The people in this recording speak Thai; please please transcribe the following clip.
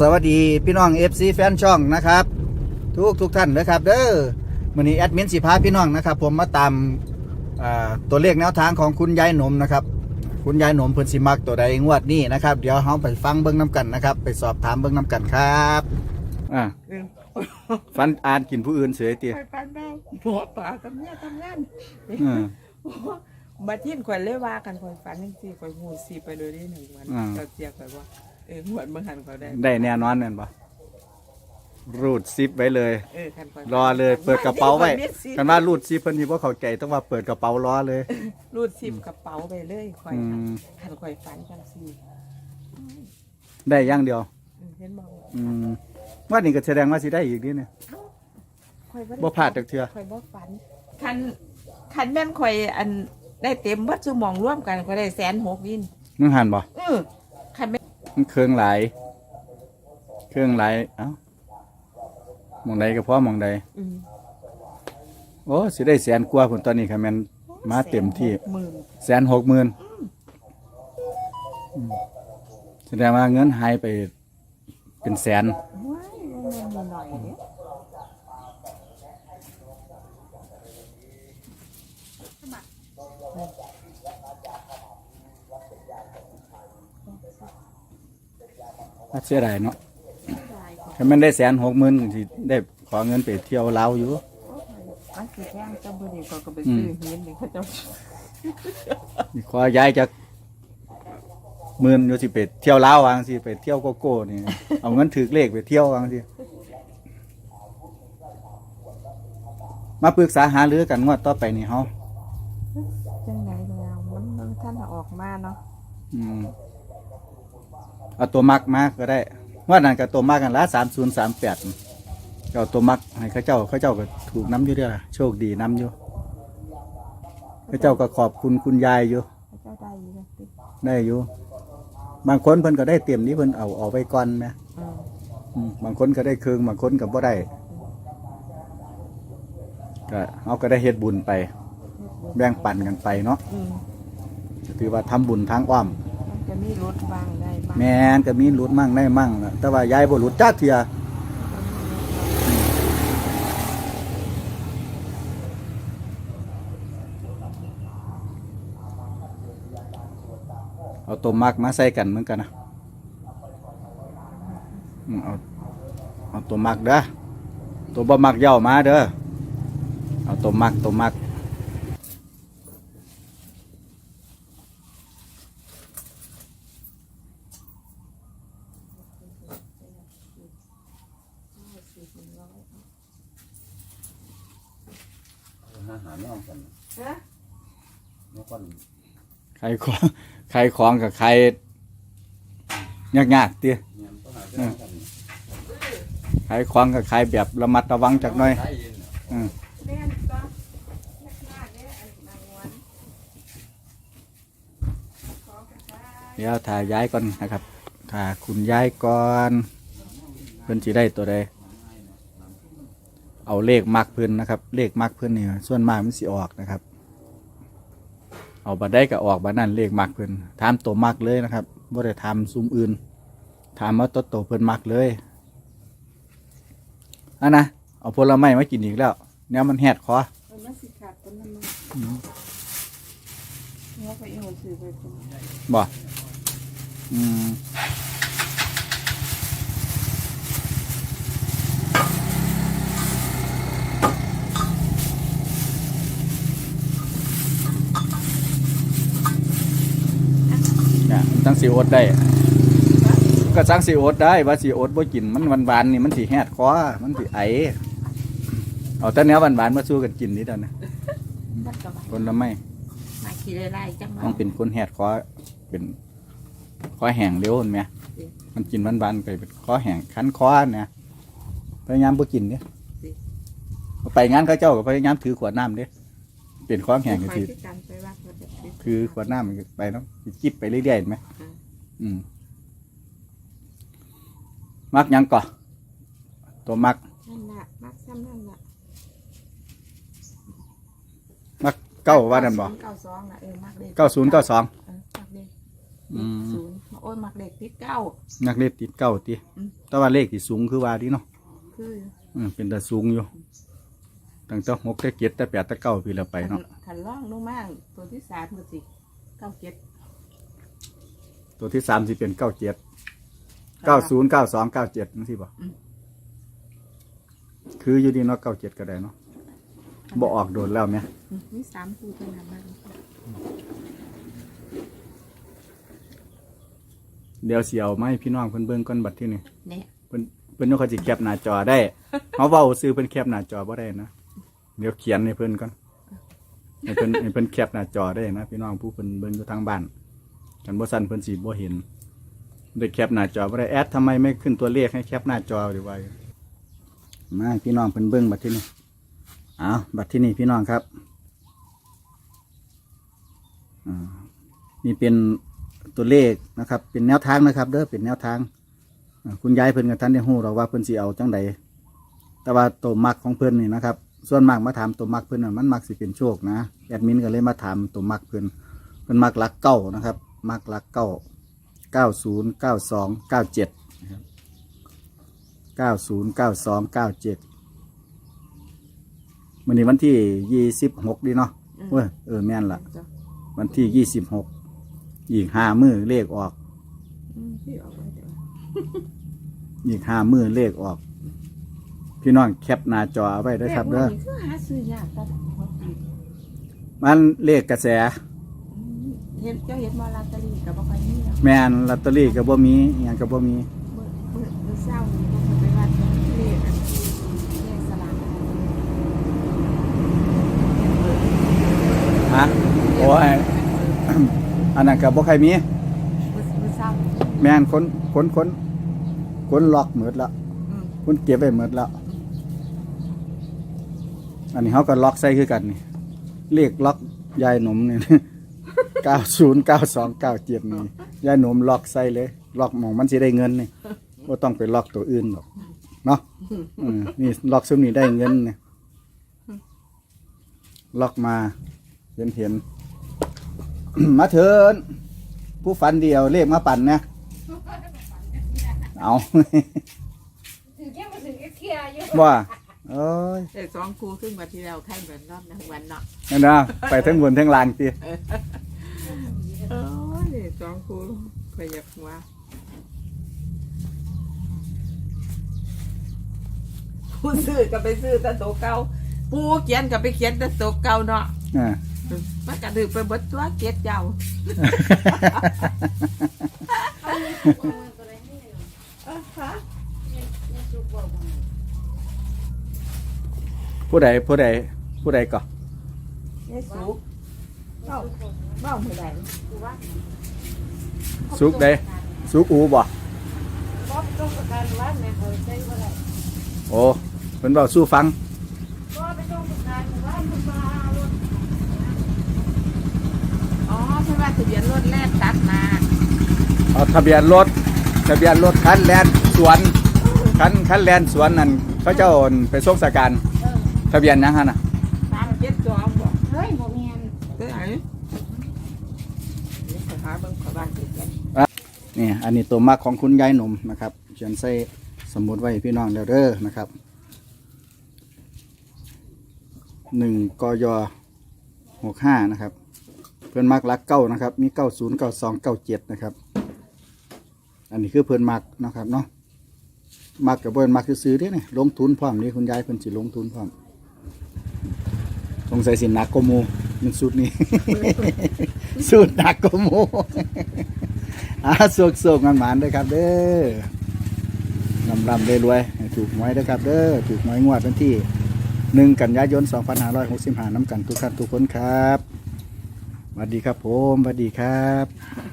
สวัสดีพี่น้อง FC แฟนช่องนะครับ ทุกทุกท่านนะครับ เด้อวันนี้แอดมินสิพาพี่น้องนะครับ ผมมาตามอ่าตัวเลขแนวทางของคุณยายหนมนะครับ คุณยายหนมเพิ่นสิมักตัวใดงวดนี้นะครับ เดี๋ยวเฮาไปฟังเบิ่งน้กันนะครับ ไปสอบถามเบิ่งน้กันครับอ่าฟันอ่านกินผู้อื่นเสียตีไปปันได้หัวป่ากับเมียทำงานอืมมาทิ้นข่อยเลยว่ากันข่อยฝันจังซี่ข่อยหูสีไปเลยได้หนึ่งวันอ่าเราเจียกข่อยว่า เออหวดเมื่อหันข่อยได้ ได้แน่นอนแม่นบ่รูดซิปไว้เลย เออคันข่อยรอเลยเปิดกระเป๋าไว้ข่อยมีสิกันว่ารูดซิปเพิ่นสิบ่เข้าใจต้องว่าเปิดกระเป๋ารอเลย รูดสิบกระเป๋าไปเลยข่อยอืม คันข่อยฝันจังซี่ได้อย่างเดียวเออเห็นบ่อืมว่านี่ก็แสดงว่าสิได้อีกนี่เนี่ยข่อยได้บ่พลาดจักเทื่อข่อยบ่ฝันคันคันแม่นข่อยอันได้เต็มเบิดชั่วโมองร่วมกันข่อยได้แสนหกยินมึงหันบ่เออคันแม่นมันเครื่องหลาย เครื่องหลายเอ้าหมองใดก็พอหมองใดอืมโอ้สิได้แสนกว่าพุ่นตอนนี้ค่ะแม่นมาเต็มที่ หมื่นแสนหกหมื่นอืมแสดงว่าเงินหายไปเป็นแสน ว้ายบ่แม่นมีหน่อยเด้อน่า เสียดายเนาะถ้ามันได้แสนหกหมื่นสิได้ขอเงินไปเที่ยวลาวอยู่อันสิแพงจังบ่ดีก็ก็ไปซื้อเฮียนนี่เขาเจ้าขอย้ายจากหมื่นอยู่สิไปเที่ยวลาววาจังสิไปเที่ยวโกโก้นี่ เอาเงินถือเลขไปเที่ยววาจังสิมาปรึกษาหารือกันงวดต่อไปนี่เฮาจังไดแล้วมันมันท่านเอาออกมาเนาะอืม เอาตัวมักมาก็ได้ว่านั่นกับตัวมักกันละสามศูนย์สามแปดเอาตัวมักให้เข้าเจ้าเข้าเจ้าก็ถูกน้ำอยู่เด้อล่ะโชคดีน้ำอยู่เข้าเจ้าก็ขอบคุณคุณยายอยู่เขาเจ้าได้อยู่แล้วติได้อยู่ บางคนเพิ่นก็ได้เตรียมนี้เพิ่นเอาเอาไปก่อนไหมอืมอืมบางคนก็ได้เครื่องบางคนก็บ่ได้ก็เอาก็ได้เฮ็ดบุญไป แบ่งปันกันไปเนาะอืมถือว่าทำบุญทางอ้อมมันจะมีรถบางได้บ้าง แมนก็มีหลุดมั่งได้มั่งละแต่ว่ายายบ่หลุดจักเทียเอาตัวมักมาใส่กันเหมือนกันนะเอาเอาตัวมักเด้อตัวบ่มักเย่ามาเด้อเอาตัวมักตัวมัก อาหารไม่เอากันฮะไม่ค่อนใครของใครของกับใครยากยากๆเตี้ยเนี่ยต้องหาเรื่องกันใครของกับใครแบบระมัดระวังจักหน่อยได้ยินอืม แม่นก็แม่นเนี่ยอันนางวันเดี๋ยวถ่ายย้ายก่อนนะครับถ่ายคุณย้ายก่อนเพื่อนสิได้ตัวใด เอาเลขมักเพื่อนนะครับ เลขมักเพื่อนเนี่ยส่วนมากมันสิออกนะครับ เอาบัดได้ก็ออกบัดนั่นเลขมักเพื่อนถามตัวมักเลยนะครับบ่ได้ถามซุมอื่น ถามว่าตัวโตวเพื่อนมักเลยอันนะเอาผลไม้มากินอีกแล้วเนี่ยมันแหดคอมันมาสิขาดต้นน้ำมันเนี่ยไปเอาซื้อไปคนบ่อืม เนี่ยมันตั้งสีโอดได้ ก็สั่งสีโอดได้ว่าสีโอดบ่กินมันหวานๆนี่มันสีแหดคอมันสีไอเอาแต่เนี้ยหวานๆมาสู้กันกินนี่ตอนนะมันก็ว่าคนละไม่มาขี้ไล่ๆจังต้องเป็นคนแหดคอเป็นคอแห้งเร็วเห็นไหมมันกินบานๆไปเป็นคอแห้งคันคอเนี่ยพยายามบ่กินเนี่ยไปงานเขาเจ้าก็พยายามถือขวดน้ำเด้เป็นคอแห้งก็ไปถือที่กันไปว่าเขาจะซื้อคือขวดน้ำไปเนาะจิบไปเรื่อยๆเห็นไหมอื มอืมมักหยังก่อตัวมักนั่นน่ะมักซ้ำนั่นน่ะมักเก้าว่านั่นบ่เก้าสองน่ะเออมักเลยเก้าศูนย์เก้าสองเออมักเลยอืมศูนย์โออ้ยมักเด็กติดเก้านักเลขติดเก้าติอืมแต่ว่าเลขที่สูงคือว่าดีเนาะคืออืมเป็นแต่สูงอยู่ตั้งแต่หกแต่เจ็ดแต่แปดแต่เก้าปีละไปเนาะขันล่องลงมาตัวที่สามมือสิเก้าเจ็ด ตัวที่สามสิเป็นเก้าเจ็ดเก้าศูนย์เก้าสองเก้าเจ็ดนั่นสิบ่คืออยู่ดีเนาะเก้าเจ็ดก็ได้เนาะบ่ออกโดนแล้วไหมอืมมีสามคู่เท่านั้นบ้างเดี๋ยวเสียวไม่พี่น้องเพิ่นเบิ่งก่อนบัดที่นี่เนี่ยเพิ่นเพิ่นต้องเขาสิแคปหน้าจอได้เขาเว้าซื้อเพิ่นแคปหน้าจอบ่ได้นะเดี๋ยวเขียนให้เพิ่นก่อนให้เพิ่นให้เพิ่นแคปหน้าจอได้นะพี่น้องผู้เพิ่นเบิ่งอยู่ทางบ้าน กันบ่ซั่นเพิ่นสิบ่เห็นได้แคปหน้าจอบ่ได้แอดทำไมไม่ขึ้นตัวเลขให้แคปหน้าจอดีว่ามาพี่น้องเพิ่นเบิ่งบัดที่นี่อ้าวบัดที่นี่พี่น้องครับอ่านี่เป็นตัวเลขนะครับ เป็นแนวทางนะครับเด้อเป็นแนวทางคุณยายเพิ่นกับท่านได้ฮู้หรอกว่าเพิ่นสิเอาจังใดแต่ว่าตัวมักของเพิ่นนี่นะครับ ส่วนมากมาถามตัวมักเพิ่นน่ะมันมักสิเป็นโชคนะแอดมินก็เลยมาถามตัวมักเพิ่นเพิ่นมักลักเก้านะครับ มักหลักเก้าเก้าศูนย์เก้าสองเก้าเจ็ดนะครับเก้าศูนย์เก้าสองเก้าเจ็ดวันนี้วันที่ยี่สิบหกดีเนาะเว้ยเออแม่นละวันที่ยี่สิบหกอีกห้ามือเลขออก อืมที่ออกไว้เดี๋ยวอีกห้ามือเลขออก พี่น้องแคปหน้าจอเอาไว้เด้อครับเด้อเลขพวกนี้คือหาซื้อยากตลอดพอดีมันเลขกระแสอืม เห็นเจ้าเห็นมาลอตเตอรี่กับบ่ค่อยมีแล้วแมนลอตเตอรี่ก็บ่มีอหย่างก็บ่มี เมื่อเมื่อเมื่อเช้านี้ก็คนไปวัดเลขอันเลขสลากฮะโอ้ย อันนั้นก็บ่ใครมี เมื่อเมื่อเช้านี้แมนคนคนคนคนล็อกหมดแล้วอืมคนเก็บไว้หมดแล้วอันนี้เขาก็ล็อกใส่คือกันนี่เลขล็อกยายหนมนี่ เก้าศูนย์เก้าสองเก้าเจ็ดนี่ยายหนมล็อกใส่เลย ล็อกหมองมันสิได้เงินนี่บ่ต้องไปล็อกตัวอื่นหรอกเนาะอืมนี่ล็อกซุมนี้ได้เงินนี่ล็อกมาเห็นเห็น มาเถินผู้ฝันเดียวเลขมาปั่นนะเอา ถึงแค่มาถึงก็เคลียร์อยู่ว่าเอ้ยแต่สองคู่ขึ้นมาที่เราแข่งเหมือนรอบนะวันเนาะนั่นนะไปทั้งบนทั้งล่างตี เออ สองคู่ขยับหัวผู้ซื้อก็ไปซื้อแต่โตวเก่าผู้เขียนก็ไปเขียนแต่โตวเก่าเนาะอ่า มันก็ถือไปเบดตัวเกียดเจ้าเขามีสุกเอาตัวอะไรให้หน่อยเออฮะมีสุกบอกมาผู้ใดผู้ใดผู้ใดก่อนี่สุก เบ้าเบ้าเมื่อไหร่ดูว่าสุกใดสุกอูบ่บ๊อบต้องประกันว่าแม่เขาใช้ว่าอะไรโอ้เพิ่นเว้าสู้ฟังก็ไปต้องประกันว่ามันมาเอารถอ๋อเพราะว่าทะเบียนรถแรกตัดมาเอาทะเบียนรถทะเบียนรถคันแลนสวนคันคันแลนสวนนั่นเขาเจ้าโอนไปส่งสการเออทะเบียนหยังหั่นน่ะสามเจ็ดสองบอก เฮ้ยโมเมน เด้อไหนนี่ขอ หาเบิ่งขอบ้านเขียนนี่อันนี้ตัวมักของคุณยายหนุ่มนะครับเขียนใส่สมุดไว้พี่น้องแล้วเด้อนะครับหนึ่งกยหกห้านะครับ เพื่อนมักรักเก้านะครับ มีเก้าศูนย์เก้าสองเก้าเจ็ดนะครับ อันนี้คือเพื่อนมักนะครับเนาะมักกับเพื่อนมักซื้อๆเด้เนี่ยลงทุนพร้อมนี่คุณยายเพิ่นสิลงทุนพร้อมสงสัยสิหนักกมู มันสูตรนี้ สูตรหนักกว่าหมูอาสุกสุกมันหมานๆเด้อครับเด้อลำลำรวยๆให้ถูกหวยเด้อครับเด้อถูกหวยงวดวันที่หนึ่งกันยายน 2565น้ำกันทุกท่านทุกคนครับสวัสดีครับผมสวัสดีครับ